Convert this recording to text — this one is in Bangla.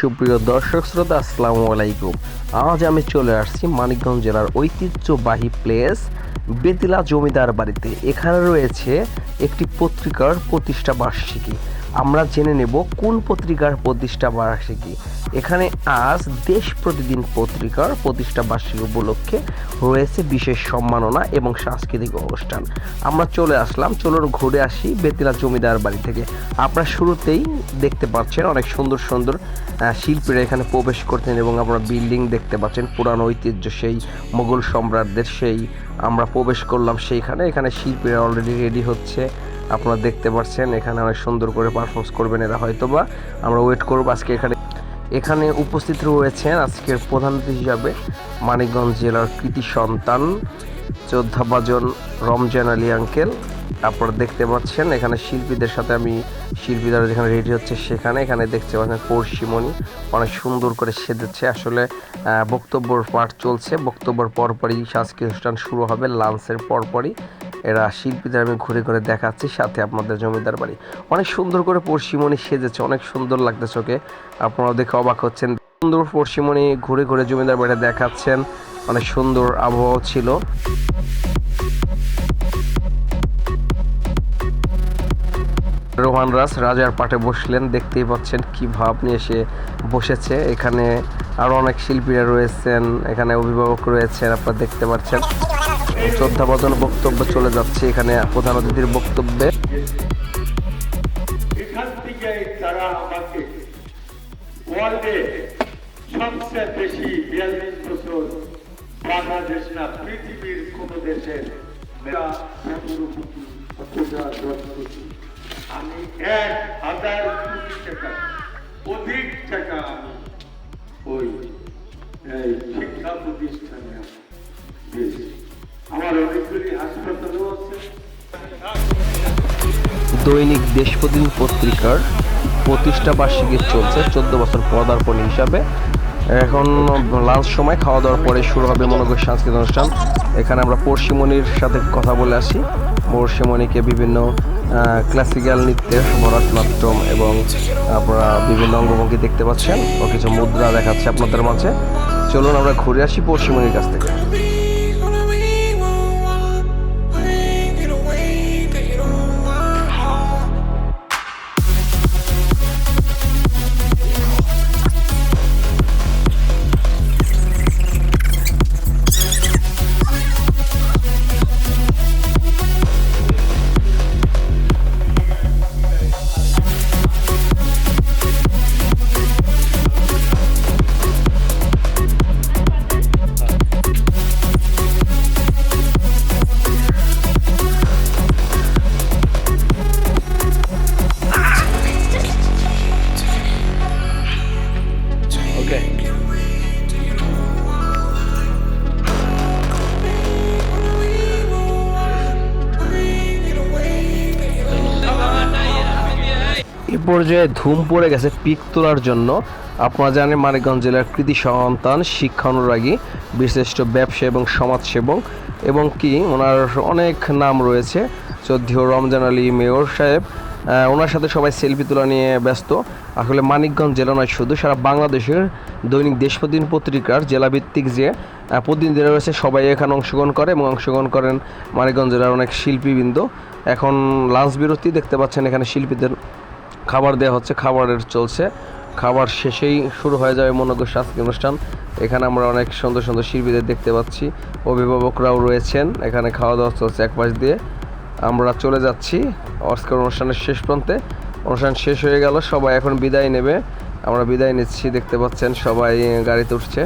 সুপ্রিয় দর্শক শ্রোতা, আসসালামু আলাইকুম। আজ আমি চলে আসছি মানিকগঞ্জ জেলার ঐতিহ্যবাহী প্লেস বেতিলা জমিদার বাড়িতে। এখানে রয়েছে একটি পত্রিকার প্রতিষ্ঠা বার্ষিকী। আমরা জেনে নেব কোন পত্রিকার প্রতিষ্ঠা বার্ষিকী। এখানে আজ দেশ প্রতিদিন পত্রিকার প্রতিষ্ঠা বার্ষিকী উপলক্ষে রয়েছে বিশেষ সম্মাননা এবং সাংস্কৃতিক অনুষ্ঠান। আমরা চলে আসলাম, চলুন ঘুরে আসি বেতিলা জমিদার বাড়ি থেকে। আপনারা শুরুতেই দেখতে পাচ্ছেন অনেক সুন্দর সুন্দর শিল্পীরা এখানে প্রবেশ করতেন এবং আপনারা বিল্ডিং দেখতে পাচ্ছেন, পুরানো ঐতিহ্য সেই মোগল সম্রাটদের সেই আমরা প্রবেশ করলাম সেইখানে। এখানে শিল্পীরা অলরেডি রেডি হচ্ছে। আপনারা দেখতে পাচ্ছেন, এখানে অনেক সুন্দর করে পারফরমেন্স করবেন এরা হয়তোবা। আমরা ওয়েট করব আজকে এখানে। এখানে উপস্থিত রয়েছেন আজকের প্রধান হিসাবে মানিকগঞ্জ জেলার কৃতি সন্তান যোদ্ধাবাজন রমজান আলী আঙ্কেল আপনারা দেখতে পাচ্ছেন, এখানে শিল্পীদের সাথে আমি শিল্পীরা যেখানে রেডি হচ্ছে সেখানে। এখানে দেখতে পাচ্ছেন পড়শিমণি অনেক সুন্দর করে সেজেছে। আসলে বক্তব্যর পাঠ চলছে। বক্তব্যের পরপরই সাংস্কৃতিক অনুষ্ঠান শুরু হবে লাঞ্চের পরপরই। এরা শিল্পীদের আমি ঘুরে ঘুরে দেখাচ্ছি, সাথে আপনাদের জমিদার বাড়ি। অনেক সুন্দর করে পড়শিমণি সেজেছে, অনেক সুন্দর লাগতেছে ওকে। আপনারা দেখে অবাক হচ্ছেন। সুন্দর পড়শিমণি ঘুরে ঘুরে জমিদার বাড়ি দেখাচ্ছেন। অনেক সুন্দর আবহাওয়া ছিল। রোহান রাজ রাজার পাটে বসলেন, দেখতেই পাচ্ছেন কি ভাব নিয়ে সে বসেছে। এখানে আরও অনেক শিল্পীরা রয়েছেন, এখানে অভিভাবক রয়েছেন, আপনারা দেখতে পাচ্ছেন। শ্রদ্ধাবদন বক্তব্য চলে যাচ্ছে এখানে প্রধান অতিথির বক্তব্যে। এখান থেকে তারা আমাকে ওয়ার্ল্ডে সবচেয়ে বেশি বিয়াল্লিশ বছর বাংলাদেশ না, পৃথিবীর কোন দেশের আমি এক হাজার কোটি টাকা, অধিক টাকা আমি ওই শিক্ষা প্রতিষ্ঠানে দিয়েছি। আমার অনেকগুলি হাসপাতালও দৈনিক দেশ প্রতিদিন পত্রিকার প্রতিষ্ঠা বার্ষিকী চলছে, চোদ্দ বছর পদার্পণ হিসাবে। এখন লাঞ্চ সময়, খাওয়া দাওয়ার পরে শুরু হবে মনে করি সাংস্কৃতিক অনুষ্ঠান। এখানে আমরা পড়শিমণির সাথে কথা বলে আসি। পড়শিমণিকে বিভিন্ন ক্লাসিক্যাল নৃত্যের ভরতনাট্যম এবং আপনারা বিভিন্ন অঙ্গভঙ্গি দেখতে পাচ্ছেন। ও কিছু মুদ্রা দেখাচ্ছে আপনাদের মাঝে। চলুন আমরা ঘুরে আসি পড়শিমণির কাছ থেকে। এ পর্যায়ে ধুম পড়ে গেছে পিক তোলার জন্য। আপনারা জানেন মানিকগঞ্জ জেলার কৃতি সন্তান, শিক্ষা অনুরাগী, বিশিষ্ট ব্যবসা এবং সমাজসেবক এবং কি, ওনার অনেক নাম রয়েছে। চৌধুরী রমজান আলী মেয়র সাহেব ওনার সাথে সবাই সেলফি তোলা নিয়ে ব্যস্ত। আসলে মানিকগঞ্জ জেলা নয় শুধু, সারা বাংলাদেশের দৈনিক দেশ প্রতিদিন পত্রিকার জেলাভিত্তিক যে প্রতিনিধিরা রয়েছে, সবাই এখানে অংশগ্রহণ করে এবং অংশগ্রহণ করেন মানিকগঞ্জ জেলার অনেক শিল্পীবৃন্দ। এখন লাঞ্চ বিরতি, দেখতে পাচ্ছেন এখানে শিল্পীদের খাবার দেওয়া হচ্ছে, খাবারের চলছে। খাবার শেষেই শুরু হয়ে যাবে মনোজ্ঞ সাংস্কৃতিক অনুষ্ঠান। এখানে আমরা অনেক সুন্দর সুন্দর শিল্পীদের দেখতে পাচ্ছি। অভিভাবকরাও রয়েছেন। এখানে খাওয়া দাওয়া চলছে এক পাশ দিয়ে। আমরা চলে যাচ্ছি আজকের অনুষ্ঠানের শেষ প্রান্তে। অনুষ্ঠান শেষ হয়ে গেল, সবাই এখন বিদায় নেবে। আমরা বিদায় নিচ্ছি, দেখতে পাচ্ছেন সবাই গাড়িতে উঠছে।